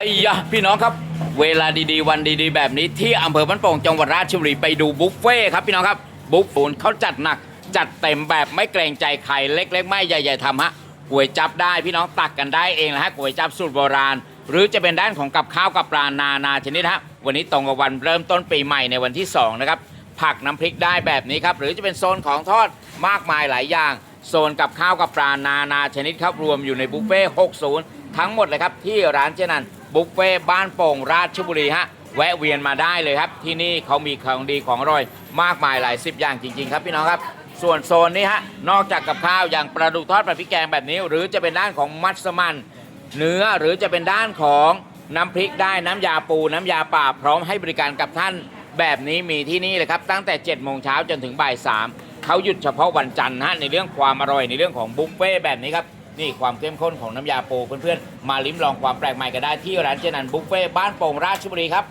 ไอ้ยะพี่น้องครับ เวลาดีๆ วันดีๆ แบบนี้ที่อำเภอบ้านโป่งจังหวัดราชบุรีไปดูบุฟเฟ่ครับพี่น้องครับ บุฟเฟ่เขาจัดหนัก จัดเต็มแบบไม่เกรงใจใครเล็ก ๆ ไม่ใหญ่ ๆทำฮะก๋วยจับได้พี่น้องตักกันได้เองนะฮะก๋วยจับสูตรโบราณ หรือจะเป็นด้านของกับข้าวกับปลานานาชนิดฮะวันนี้ตรงกับวันเริ่มต้นปีใหม่ในวันที่สองนะครับผักน้ำพริกได้แบบนี้ครับหรือจะเป็นโซนของทอดมากมายหลายอย่าง โซนกับข้าวกับปลานานาชนิดครับรวมอยู่ในบุฟเฟ่60 ทั้งหมดเลยครับที่ร้านเจนัน บุฟเฟ่บ้านโป่งราชบุรีฮะแวะเวียนมาได้เลยครับ ที่นี่เขามีของดีของอร่อย มากมายหลายสิบอย่างจริง ๆ ครับพี่น้องครับ ส่วนโซนนี้ฮะนอกจากกับข้าวอย่างปลาดุกทอดปลาพริกแกงแบบนี้ หรือจะเป็นด้านของมัสมั่นเนื้อหรือจะเป็นด้านของน้ำพริกได้น้ำยาปูน้ำยาป่าพร้อมให้บริการกับท่าน แบบนี้มีที่นี่เลยครับ ตั้งแต่7โมงเช้าจนถึงบ่าย3เขาหยุดเฉพาะวันจันทร์นะฮะในเรื่องความอร่อยในเรื่องของบุฟเฟ่แบบนี้ครับ นี่ความเข้มข้นของน้ำยาปูเพื่อนๆ มาลิ้มลองความแปลกใหม่กันได้ที่ร้านเจนันบุฟเฟ่บ้านโป่งราชบุรีครับ